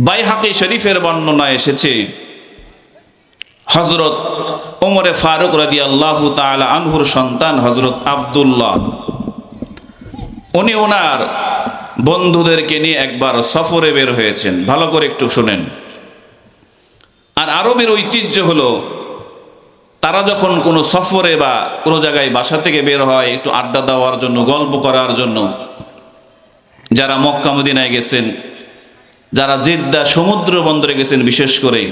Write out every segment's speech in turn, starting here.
বাইহাকি শরীফের বর্ণনা এসেছে হজরত ওমরে ফারুক রাদি আল্লাহ আনহুর সন্তান হজরত আবদুল্লাহ। উনি ওনার বন্ধুদেরকে নিয়ে একবার সফরে বের হয়েছেন। ভালো করে একটু শোনেন। আর আরবের ঐতিহ্য হলো, তারা যখন কোনো সফরে বা কোনো জায়গায় বাসা থেকে বের হয়, একটু আড্ডা দেওয়ার জন্য, গল্প করার জন্য, যারা মক্কা মদিনায় গেছেন যারা জেদ্দা সমুদ্র বন্দরে গেছেন, বিশেষ করে,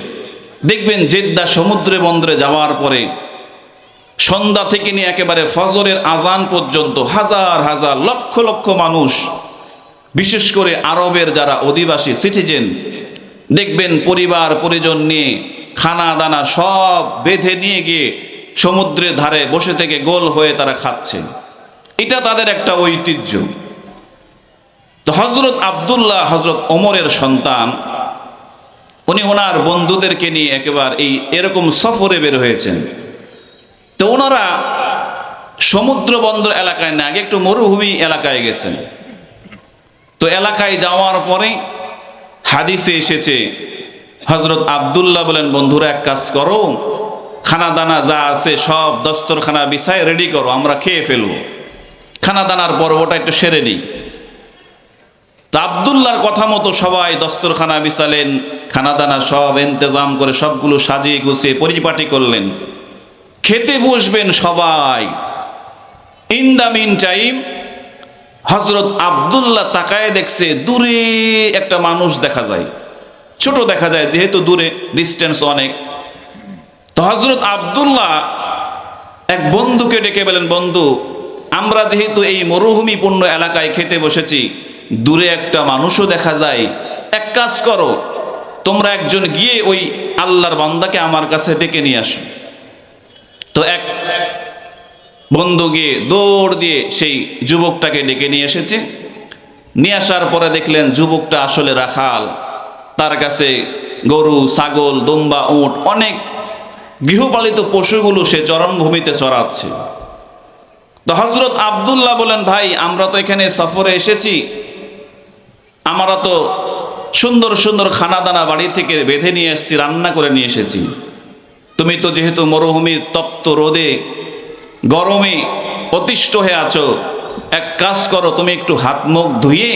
দেখবেন জেদ্দা সমুদ্র বন্দরে যাওয়ার পরে সন্ধ্যা থেকে নিয়ে একেবারে ফজরের আজান পর্যন্ত হাজার হাজার লক্ষ লক্ষ মানুষ, বিশেষ করে আরবের যারা অধিবাসী সিটিজেন দেখবেন পরিবার, পরিজন নিয়ে খানা দানা সব বেঁধে নিয়ে গিয়ে সমুদ্রের ধারে বসে থেকে গোল হয়ে তারা খাচ্ছে। এটা তাদের একটা ঐতিহ্য। তো হজরত আবদুল্লাহ হজরত ওমরের সন্তান, উনি ওনার বন্ধুদেরকে নিয়ে একেবারে এই এরকম সফরে বের হয়েছেন। তো ওনারা সমুদ্র বন্দর এলাকায় না, আগে একটু মরুভূমি এলাকায় গেছেন। তো এলাকায় যাওয়ার পরে হাদিসে এসেছে হজরত আবদুল্লাহ বলেন, বন্ধুরা, এক কাজ করো খানা দানা যা আছে সব দস্তরখানা বিছায় রেডি করো, আমরা খেয়ে ফেলব। খানা দানার পর্বটা একটু সেরে নিই। তা আবদুল্লার কথা মতো সবাই দস্তরখানা বিছালেন খানা দানা সব ইন্তজাম করে সবগুলো সাজিয়ে গুছিয়ে পরিপাটি করলেন। খেতে বসবেন সবাই। ইন দ্য মিন টাইম হজরত আবদুল্লাহ তাকায় দেখছে, দূরে একটা মানুষ দেখা যায়। ছোট দেখা যায়, যেহেতু দূরে ডিস্টেন্স অনেক। তো হজরত আবদুল্লাহ এক বন্ধুকে ডেকে বলেন, বন্ধু আমরা যেহেতু এই মরুভূমিপূর্ণ এলাকায় খেতে বসেছি, দূরে একটা মানুষও দেখা যায়। এক কাজ করো, তোমরা একজন গিয়ে ওই আল্লাহর বান্দাকে আমার কাছে ডেকে নিয়ে আসো। তো এক বন্ধু গিয়ে দৌড় দিয়ে সেই যুবকটাকে ডেকে নিয়ে এসেছে। নিয়ে আসার পরে দেখলেন যুবকটা আসলে রাখাল। তার কাছে গরু, ছাগল, দুম্বা, উট, অনেক গৃহপালিত পশুগুলো সে চরমভূমিতে চড়াচ্ছে। তো হজরত আবদুল্লাহ বলেন, ভাই, আমরা তো এখানে সফরে এসেছি। আমরা তো সুন্দর সুন্দর খানা দানা বাড়ি থেকে বেঁধে নিয়ে এসেছি, রান্না করে নিয়ে এসেছি। তুমি তো যেহেতু মরুভূমির তপ্ত রোদে, গরমে অতিষ্ঠ হয়ে আছো, এক কাজ করো, তুমি একটু হাত মুখ ধুয়ে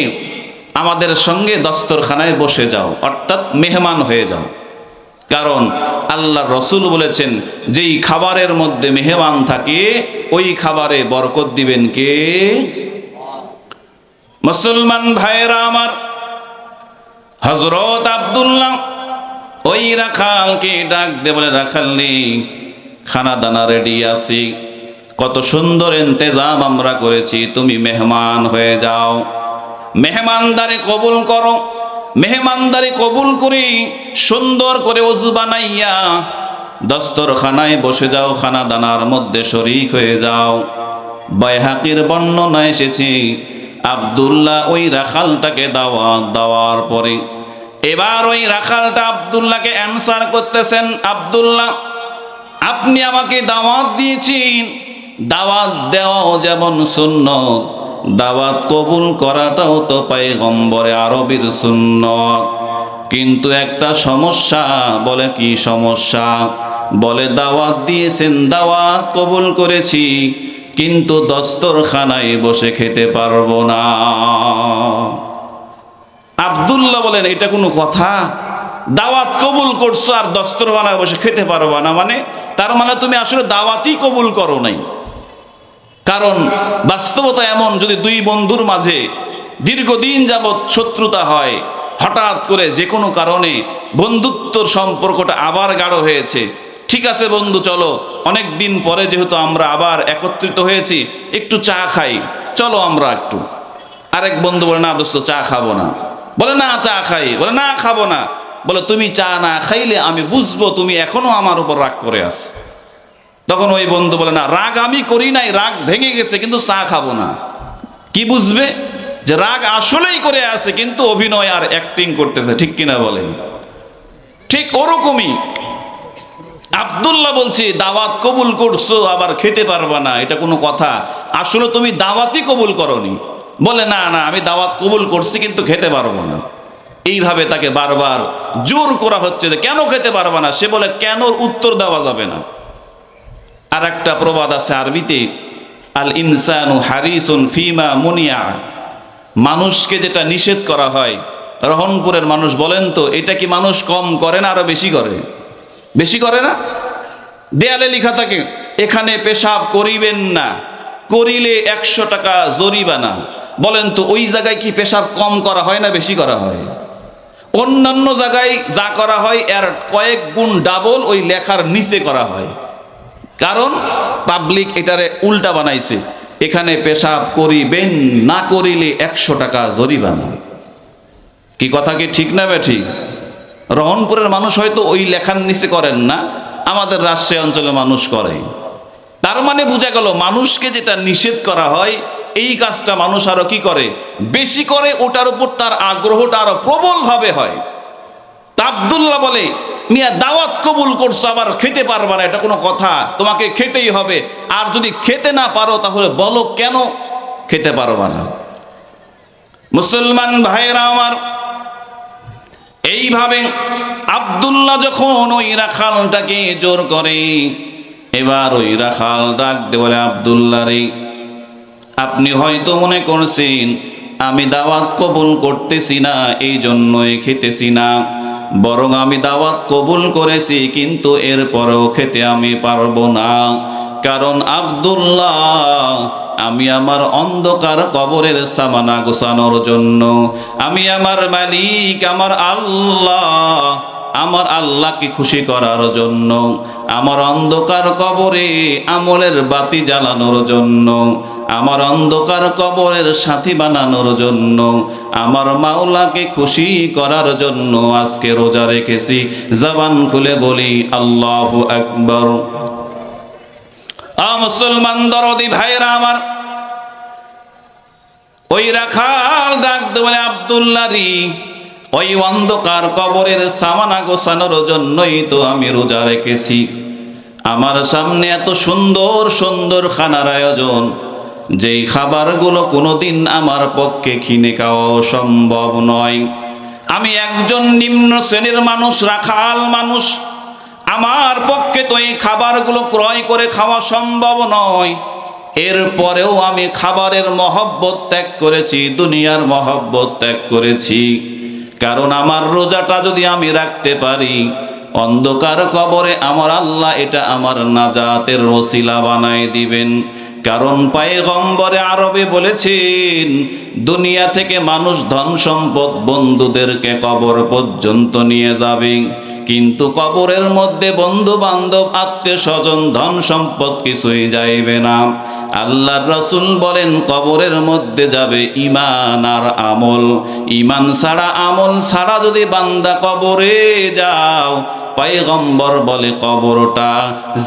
আমাদের সঙ্গে দস্তরখানায় বসে যাও, অর্থাৎ মেহমান হয়ে যাও। কারণ আল্লাহ রসুল বলেছেন, যেই খাবারের মধ্যে মেহমান থাকে, ওই খাবারে বরকত দিবেন কে? মুসলমান ভাইয়েরা আমার হজরত আবদুল্লাহ ওই রাখালকে ডাক দে বলে, রাখাল নেই খানা দানা রেডি আছি। কত সুন্দর ইন্তেজাম আমরা করেছি, তুমি মেহমান হয়ে যাও। মেহমানদারি কবুল করো। মেহমানদারি কবুল করি, সুন্দর করে অজু বানাইয়া দস্তরখানায় বসে যাও খানা দানার মধ্যে শরিক হয়ে যাও। বাইহাকির বর্ণনা এসেছি, আবদুল্লাহ ওই রাখালটাকে দাওয়াত দেওয়ার পরে। এবার ওই রাখালটা আবদুল্লাহকে অ্যান্সার করতেছেন, আবদুল্লাহ, আপনি আমাকে দাওয়াত দিয়েছেন, দাওয়াত দেওয়াও যেমন সুন্নত দাওয়াত কবুল করাটাও তো পাইগম্বরে আরবির সুন্নত। কিন্তু একটা সমস্যা, বলে কি সমস্যা? বলে, দাওয়াত দিয়েছেন, দাওয়াত কবুল করেছি, কিন্তু দস্তরখানায় বসে খেতে পারব না। আবদুল্লাহ বলেন, এটা কোনো কথা? দাওয়াত কবুল করছ আর দস্তরখানায় বসে খেতে পারবা না মানে? তার মানে তুমি আসলে দাওয়াতই কবুল করো নাই। কারণ বাস্তবতা এমন, যদি দুই বন্ধুর মাঝে দীর্ঘদিন যাবৎ শত্রুতা হয়, হঠাৎ করে যে কোনো কারণে বন্ধুত্বর সম্পর্কটা আবার গাঢ় হয়েছে, ঠিক আছে বন্ধু, চলো, অনেক দিন পরে যেহেতু আমরা আবার একত্রিত হয়েছি, একটু চা খাই, চলো আমরা একটু। আরেক বন্ধু বলে, না দোস্ত, চা খাব না। বলে, না, চা খাই। বলে, না, খাব না। বলে, তুমি চা না খাইলে আমি বুঝব তুমি এখনও আমার উপর রাগ করে আস তখন ওই বন্ধু বলে, না, রাগ আমি করি নাই, রাগ ভেঙে গেছে, কিন্তু চা খাব না। কি বুঝবে? যে রাগ আসলেই করে আছে, কিন্তু অভিনয় আর অ্যাক্টিং করতেছে, ঠিক কিনা বলেন? ঠিক ওরকমই। আবদুল্লাহ বলছি, দাওয়াত কবুল করছ, আবার খেতে পারবা না। এটা কোনো কথা। আসলে তুমি দাওয়াতই কবুল করনি। বলে, না না, আমি দাওয়াত কবুল করছি, কিন্তু খেতে পারব না। এইভাবে তাকে বারবার জোর করা হচ্ছে যে, কেন খেতে পারবে না? সে বলে কেন উত্তর দেওয়া যাবে না। আর একটা প্রবাদ আছে আরবিতে, আল ইনসানু হারিসুন ফিমা মুনিয়া। মানুষকে যেটা নিষেধ করা হয়, রহনপুরের মানুষ বলেন তো, এটা কি মানুষ কম করে না আরও বেশি করে? বেশি করে না? দেয়ালে লেখা থাকে, এখানে পেশাব করিবেন না, করিলে একশো টাকা জরিমানা। বলেন তো, ওই জায়গায় কি পেশাব কম করা হয় না বেশি করা হয়? অন্যান্য জায়গায় যা করা হয়, এর কয়েক গুণ ডাবল ওই লেখার নিচে করা হয়। কারণ পাবলিক এটারে উল্টা বানাইছে। এখানে পেশাব করিবেন, না করিলে একশো টাকা জরিমানা। কি কথা কি ঠিক না বে ঠিক রহনপুরের মানুষ হয়তো ওই লেখার নিচে করেন না, আমাদের রাজশাহী অঞ্চলে মানুষ করে তার মানে বোঝা গেল, মানুষকে যেটা নিষেধ করা হয়, এই কাজটা মানুষ আরও কি করে? বেশি করে ওটার উপর তার আগ্রহটা আরও প্রবলভাবে হয়। তা আবদুল্লাহ বলে, মিয়া, দাওয়াত কবুল করছ আবার খেতে পারবা না, এটা কোনো কথা। তোমাকে খেতেই হবে। আর যদি খেতে না পারো, তাহলে বলো কেন খেতে পারবা না? মুসলমান ভাইয়েরা আমার, এইভাবে আবদুল্লাহ যখন ওই রাখালটাকে জোর করে, এবার ওই রাখাল ডাক দে বলে, আবদুল্লাহ রে, আপনি হয়তো মনে করছেন, আমি দাওয়াত কবুল করতেছি না এই জন্যই খেতেছি না। বরং আমি দাওয়াত কবুল করেছি, কিন্তু এরপরেও খেতে আমি পারব না। কারণ আবদুল্লাহ, আমি আমার অন্ধকার কবরের সামানা গোছানোর জন্য। আমি আমার মালিক, আমার আল্লাহ, আমার আল্লাহকে খুশি করার জন্য। আমার অন্ধকার কবরে আমলের বাতি জ্বালানোর জন্য। আমার অন্ধকার কবরের সাথী বানানোর জন্য, আমার মাওলাকে খুশি করার জন্য আজকে রোজা রেখেছি। জবান খুলে বলি, আল্লাহ আকবর। মুসলমান দরদি ভাইরা আমার, ওই রাখাল ডাক বলে আবদুল্লাহ রি ওই অন্ধকার কবরের সামানা গোছানোর জন্যই তো আমি রোজা রেখেছি। আমার সামনে এত সুন্দর সুন্দর খানার আয়োজন যেই খাবারগুলো কোনোদিন আমার পক্ষে কিনে খাওয়া সম্ভব নয়। আমি একজন নিম্ন শ্রেণির মানুষ, রাখাল মানুষ। আমার পক্ষে তো এই খাবারগুলো ক্রয় করে খাওয়া সম্ভব নয়। এরপরেও আমি খাবারের মহব্বত ত্যাগ করেছি, দুনিয়ার মহব্বত ত্যাগ করেছি। কারণ আমার রোজাটা যদি আমি রাখতে পারি, অন্ধকার কবরে আমার আল্লাহ এটা আমার নাজাতের রসিলা বানায় দিবেন। কারণ পায়গম্বরে আরবে বলেছেন, দুনিয়া থেকে মানুষ ধন সম্পদ বন্ধুদেরকে কবর পর্যন্ত নিয়ে যাবে। কিন্তু কবরের মধ্যে বন্ধু বান্ধব আত্মীয় স্বজন, ধন সম্পদ কিছুই যাইবে না। আল্লাহর রসুল বলেন, কবরের মধ্যে যাবে ইমান আর আমল। ইমান ছাড়া, আমল ছাড়া যদি বান্দা কবরে যাও পায়গম্বর বলে কবরটা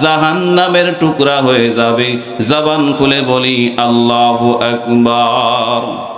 জাহান্নামের টুকরা হয়ে যাবে। জবান খুলে বলি আল্লাহ আকবার।